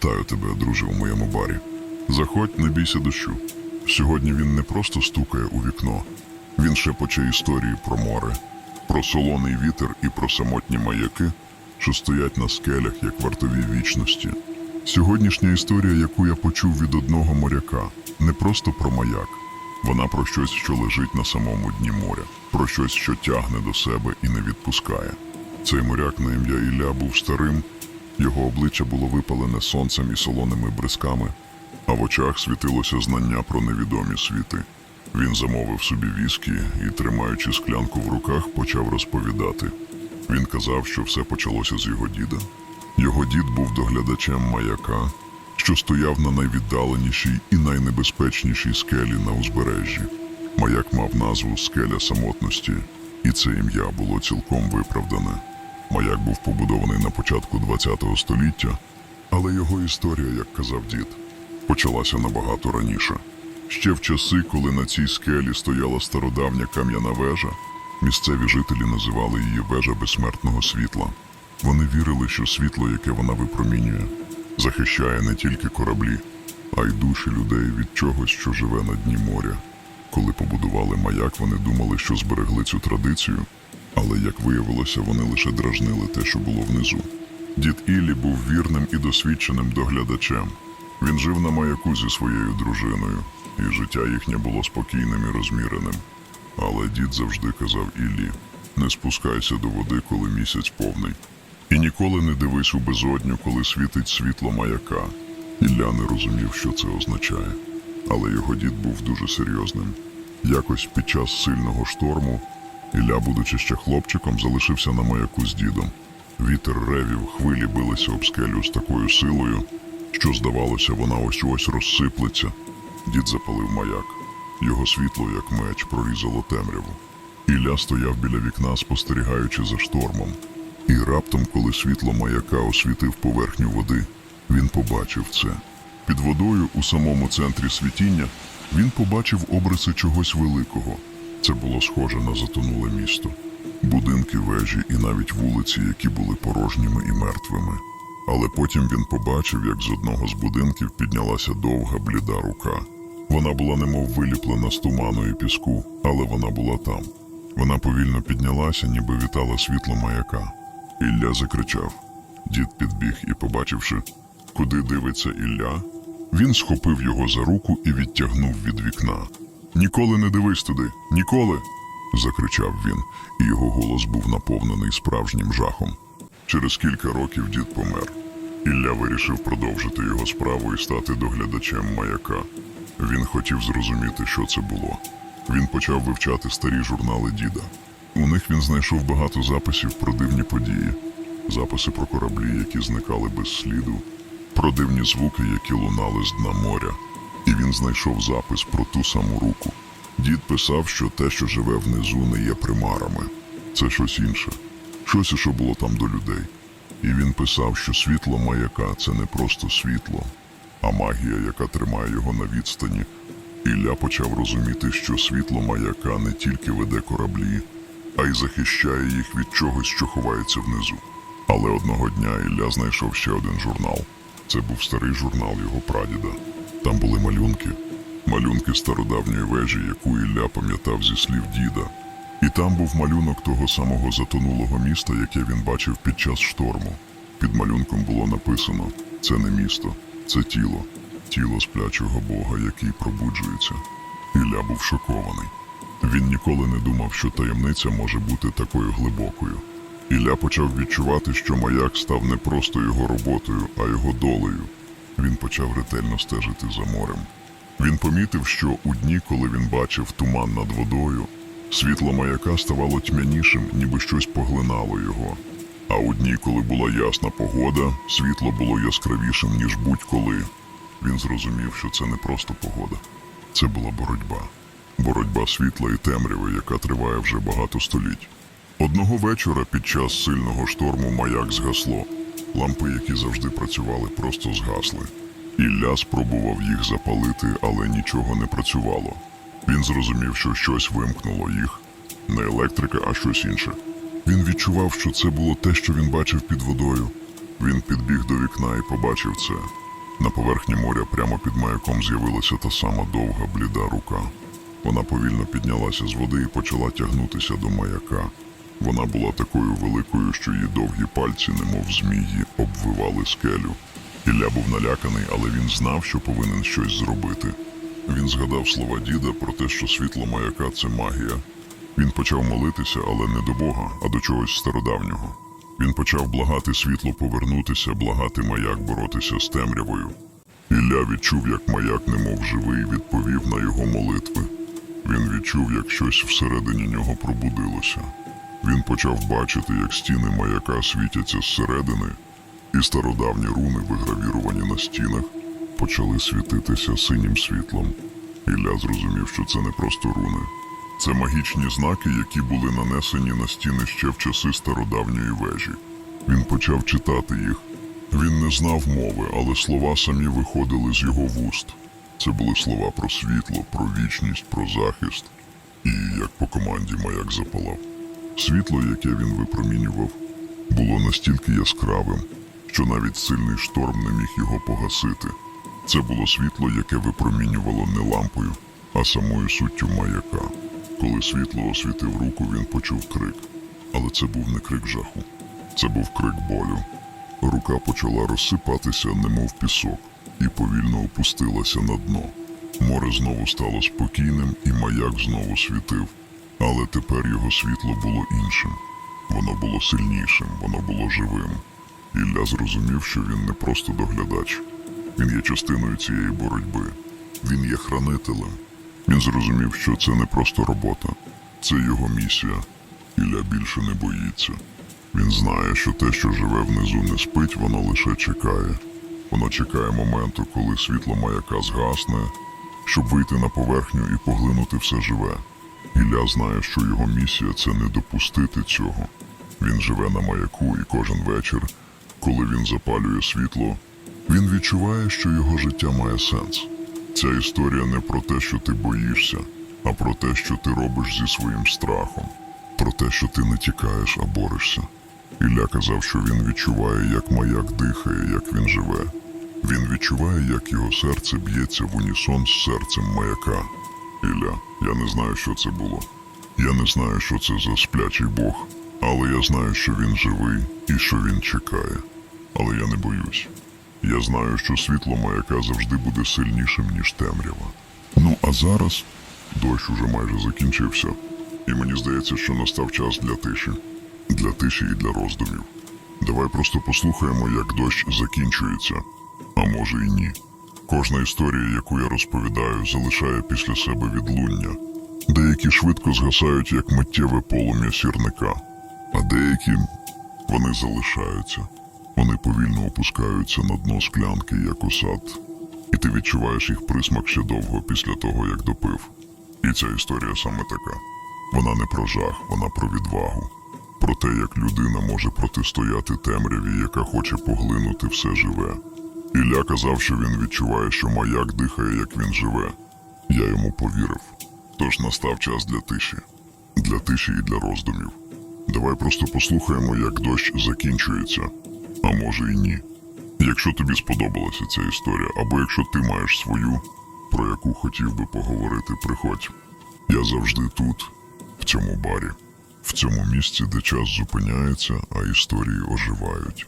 Вітаю тебе, друже, у моєму барі. Заходь, не бійся дощу. Сьогодні він не просто стукає у вікно, він шепоче історії про море, про солоний вітер і про самотні маяки, що стоять на скелях, як вартові вічності. Сьогоднішня історія, яку я почув від одного моряка, не просто про маяк. Вона про щось, що лежить на самому дні моря, про щось, що тягне до себе і не відпускає. Цей моряк на ім'я Ілля був старим, його обличчя було випалене сонцем і солоними бризками, а в очах світилося знання про невідомі світи. Він замовив собі віскі і, тримаючи склянку в руках, почав розповідати. Він казав, що все почалося з його діда. Його дід був доглядачем маяка, що стояв на найвіддаленішій і найнебезпечнішій скелі на узбережжі. Маяк мав назву Скеля самотності, і це ім'я було цілком виправдане. Маяк був побудований на початку ХХ століття, але його історія, як казав дід, почалася набагато раніше. Ще в часи, коли на цій скелі стояла стародавня кам'яна вежа, місцеві жителі називали її вежа безсмертного світла. Вони вірили, що світло, яке вона випромінює, захищає не тільки кораблі, а й душі людей від чогось, що живе на дні моря. Коли побудували маяк, вони думали, що зберегли цю традицію, але, як виявилося, вони лише дражнили те, що було внизу. Дід Іллі був вірним і досвідченим доглядачем. Він жив на маяку зі своєю дружиною, і життя їхнє було спокійним і розміреним. Але дід завжди казав Іллі: не спускайся до води, коли місяць повний. І ніколи не дивись у безодню, коли світить світло маяка. Ілля не розумів, що це означає, але його дід був дуже серйозним. Якось під час сильного шторму Ілля, будучи ще хлопчиком, залишився на маяку з дідом. Вітер ревів, хвилі билися об скелю з такою силою, що, здавалося, вона ось ось розсиплеться. Дід запалив маяк. Його світло, як меч, прорізало темряву. Ілля стояв біля вікна, спостерігаючи за штормом. І раптом, коли світло маяка освітив поверхню води, він побачив це. Під водою, у самому центрі світіння, він побачив обриси чогось великого. Це було схоже на затонуле місто. Будинки, вежі і навіть вулиці, які були порожніми і мертвими. Але потім він побачив, як з одного з будинків піднялася довга бліда рука. Вона була немов виліплена з туману і піску, але вона була там. Вона повільно піднялася, ніби вітала світло маяка. Ілля закричав. Дід підбіг і, побачивши, куди дивиться Ілля, він схопив його за руку і відтягнув від вікна. Ніколи не дивись туди, ніколи. закричав він, і його голос був наповнений справжнім жахом. Через кілька років дід помер. Ілля вирішив продовжити його справу і стати доглядачем маяка. Він хотів зрозуміти, що це було. Він почав вивчати старі журнали діда. У них він знайшов багато записів про дивні події, записи про кораблі, які зникали без сліду, про дивні звуки, які лунали з дна моря. І він знайшов запис про ту саму руку. Дід писав, що те, що живе внизу, не є примарами. Це щось інше, щось, що було там до людей. І він писав, що світло маяка це не просто світло, а магія, яка тримає його на відстані. Ілля почав розуміти, що світло маяка не тільки веде кораблі, а й захищає їх від чогось, що ховається внизу. Але одного дня Ілля знайшов ще один журнал. Це був старий журнал його прадіда. Там були малюнки, малюнки стародавньої вежі, яку Ілля пам'ятав зі слів діда. І там був малюнок того самого затонулого міста, яке він бачив під час шторму. Під малюнком було написано: це не місто, це тіло, тіло сплячого Бога, який пробуджується. Ілля був шокований. Він ніколи не думав, що таємниця може бути такою глибокою. Ілля почав відчувати, що маяк став не просто його роботою, а його долею. Він почав ретельно стежити за морем. Він помітив, що у дні, коли він бачив туман над водою, світло маяка ставало тьмянішим, ніби щось поглинало його. А у дні, коли була ясна погода, світло було яскравішим, ніж будь-коли. Він зрозумів, що це не просто погода. Це була боротьба. Боротьба світла і темряви, яка триває вже багато століть. Одного вечора під час сильного шторму маяк згасло. Лампи, які завжди працювали, просто згасли. Ілля спробував їх запалити, але нічого не працювало. Він зрозумів, що щось вимкнуло їх. Не електрика, а щось інше. Він відчував, що це було те, що він бачив під водою. Він підбіг до вікна і побачив це. На поверхні моря прямо під маяком з'явилася та сама довга бліда рука. Вона повільно піднялася з води і почала тягнутися до маяка. Вона була такою великою, що її довгі пальці, немов змії, обвивали скелю. Ілля був наляканий, але він знав, що повинен щось зробити. Він згадав слова діда про те, що світло маяка це магія. Він почав молитися, але не до Бога, а до чогось стародавнього. Він почав благати світло повернутися, благати маяк боротися з темрявою. Ілля відчув, як маяк, немов живий, відповів на його молитви. Він відчув, як щось всередині нього пробудилося. Він почав бачити, як стіни маяка світяться зсередини, і стародавні руни, вигравіровані на стінах, почали світитися синім світлом. Ілля зрозумів, що це не просто руни. Це магічні знаки, які були нанесені на стіни ще в часи стародавньої вежі. Він почав читати їх. Він не знав мови, але слова самі виходили з його вуст. Це були слова про світло, про вічність, про захист. І як по команді маяк запалав. Світло, яке він випромінював, було настільки яскравим, що навіть сильний шторм не міг його погасити. Це було світло, яке випромінювало не лампою, а самою суттю маяка. Коли світло освітив руку, він почув крик. Але це був не крик жаху, це був крик болю. Рука почала розсипатися, немов пісок, і повільно опустилася на дно. Море знову стало спокійним, і маяк знову світив. Але тепер його світло було іншим. Воно було сильнішим, воно було живим. Ілля зрозумів, що він не просто доглядач. Він є частиною цієї боротьби. Він є хранителем. Він зрозумів, що це не просто робота, це його місія. Ілля більше не боїться. Він знає, що те, що живе внизу, не спить, воно лише чекає. Воно чекає моменту, коли світло маяка згасне, щоб вийти на поверхню і поглинути все живе. Ілля знає, що його місія це не допустити цього. Він живе на маяку, і кожен вечір, коли він запалює світло, він відчуває, що його життя має сенс. Ця історія не про те, що ти боїшся, а про те, що ти робиш зі своїм страхом, про те, що ти не тікаєш, а борешся. Ілля казав, що він відчуває, як маяк дихає, як він живе. Він відчуває, як його серце б'ється в унісон з серцем маяка. Ілля, я не знаю, що це було. Я не знаю, що це за сплячий Бог, але я знаю, що він живий і що він чекає. Але я не боюсь. Я знаю, що світло маяка завжди буде сильнішим, ніж темрява. Ну, а зараз дощ уже майже закінчився, і мені здається, що настав час для тиші, для тиші і для роздумів. Давай просто послухаємо, як дощ закінчується, а може і ні. Кожна історія, яку я розповідаю, залишає після себе відлуння. Деякі швидко згасають, як миттєве полум'я сірника, а деякі вони залишаються. Вони повільно опускаються на дно склянки, як осад, і ти відчуваєш їх присмак ще довго після того, як допив. І ця історія саме така. Вона не про жах, вона про відвагу, про те, як людина може протистояти темряві, яка хоче поглинути все живе. Ілля казав, що він відчуває, що маяк дихає, як він живе. Я йому повірив. Тож настав час для тиші, для тиші і для роздумів. Давай просто послухаємо, як дощ закінчується, а може і ні. Якщо тобі сподобалася ця історія, або якщо ти маєш свою, про яку хотів би поговорити, приходь. Я завжди тут, в цьому барі, в цьому місці, де час зупиняється, а історії оживають.